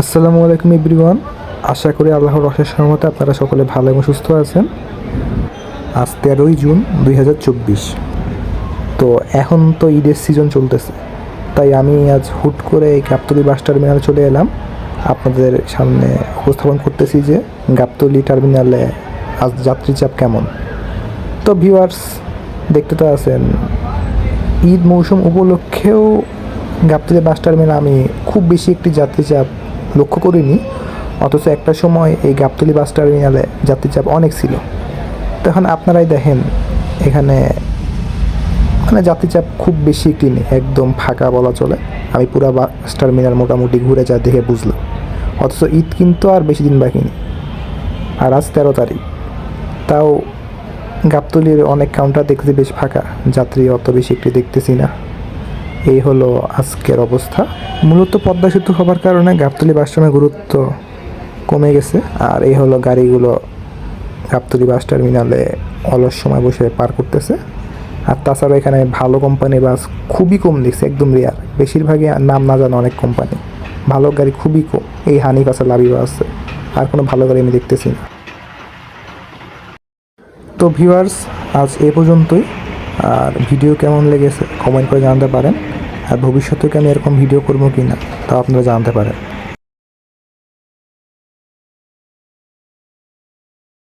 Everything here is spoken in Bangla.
আসসালামু আলাইকুম এভরিওয়ান। আশা করি আল্লাহর অশেষ সহমতে আপনারা সকলে ভালো এবং সুস্থ আছেন। আজ তেরোই জুন দুই হাজার চব্বিশ। তো এখন তো ঈদের সিজন চলতেছে। তাই আমি আজ হুট করে এই গাবতলি বাস টার্মিনালে চলে এলাম। আপনাদের সামনে উপস্থাপন করতেছি যে গাবতলি টার্মিনালে আজ যাত্রী চাপ কেমন। তো ভিউয়ার্স দেখতে তো আছেন, ঈদ মৌসুম উপলক্ষেও গাবতলী বাস টার্মিনাল আমি খুব বেশি একটি যাত্রী চাপ লক্ষ্য করিনি, অথচ একটা সময় এই গাবতলী বাস টার্মিনালে যাত্রী চাপ অনেক ছিল। তো এখন আপনারাই দেখেন, এখানে মানে যাত্রী চাপ খুব বেশি একটি নেই একদম ফাঁকা বলা চলে। আমি পুরো বাস টার্মিনাল মোটামুটি ঘুরে যা দেখে বুঝলাম। অথচ ঈদ কিন্তু আর বেশি দিন বাকি নেই। আর আজ তেরো তারিখ। তাও গাবতলির অনেক কাউন্টার দেখতে বেশ ফাঁকা, যাত্রী অত বেশি একটি দেখতেছি না। এই হলো আজকের অবস্থা। মূলত পদ্মা সেতু হবার কারণে গাবতলি বাস স্ট্যান্ডের গুরুত্ব কমে গেছে। আর এই হলো গাড়িগুলো গাবতলি বাস টার্মিনালে অলস সময় বসে পার করতেছে। আর তাছাড়া এখানে ভালো কোম্পানি বাস খুবই কম দেখছে, একদম রেয়ার বেশিরভাগই নাম না জানা অনেক কোম্পানি ভালো গাড়ি খুবই কম। এই হানিফ আছে, লাবিবা আছে। আর কোনো ভালো গাড়ি আমি দেখতেছি না। তো ভিউয়ার্স আজ এ পর্যন্তই। আর ভিডিও কেমন লেগেছে কমেন্ট করে জানতে পারেন। আর ভবিষ্যতে কি আমি এরকম ভিডিও করব কি না তা আপনারা জানতে পারেন।